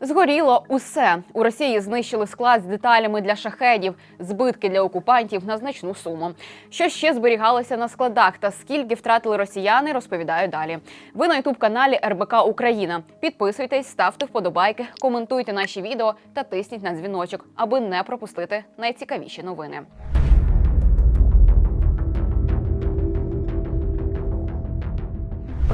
Згоріло усе. У Росії знищили склад з деталями для шахедів, збитки для окупантів на значну суму. Що ще зберігалося на складах та скільки втратили росіяни, розповідаю далі. Ви на ютуб каналі РБК Україна. Підписуйтесь, ставте вподобайки, коментуйте наші відео та тисніть на дзвіночок, аби не пропустити найцікавіші новини.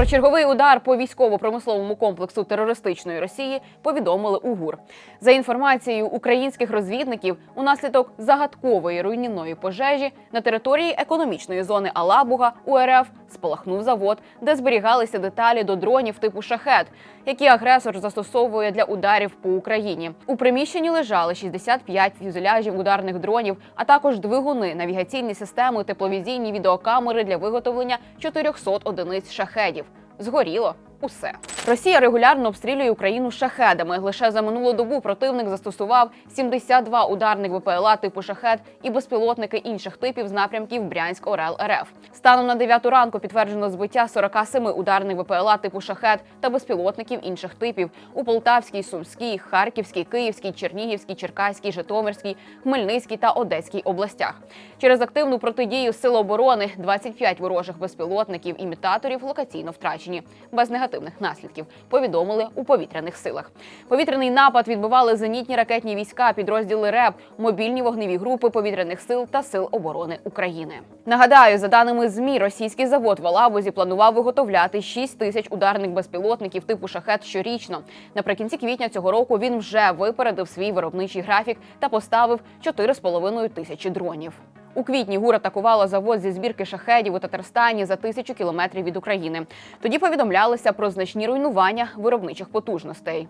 Про черговий удар по військово-промисловому комплексу терористичної Росії повідомили у ГУР. За інформацією українських розвідників, унаслідок загадкової руйнівної пожежі на території економічної зони Алабуга у РФ спалахнув завод, де зберігалися деталі до дронів типу шахет, які агресор застосовує для ударів по Україні. У приміщенні лежали 65 фюзеляжів ударних дронів, а також двигуни, навігаційні системи, тепловізійні відеокамери для виготовлення 400 одиниць шахедів. Згоріло усе. Росія регулярно обстрілює Україну шахедами. Лише за минулу добу противник застосував 72 ударних ВПЛА типу шахед і безпілотники інших типів з напрямків Брянськ Орел РФ. Станом на 9 ранку підтверджено збиття 47 ударних ВПЛА типу шахед та безпілотників інших типів у Полтавській, Сумській, Харківській, Київській, Чернігівській, Черкаській, Житомирській, Хмельницькій та Одеській областях. Через активну протидію Сил оборони 25 ворожих безпілотників імітаторів локаційно втрачені без негативних наслідків. Повідомили у повітряних силах. Повітряний напад відбивали зенітні ракетні війська, підрозділи РЕБ, мобільні вогневі групи повітряних сил та сил оборони України. Нагадаю, за даними змі, російський завод в Алабузі планував виготовляти 6 тисяч ударних безпілотників типу шахет щорічно. Наприкінці квітня цього року він вже випередив свій виробничий графік та поставив 4,5 тисячі дронів. У квітні ГУР атакувала завод зі збірки шахедів у Татарстані за тисячу кілометрів від України. Тоді повідомлялися про значні руйнування виробничих потужностей.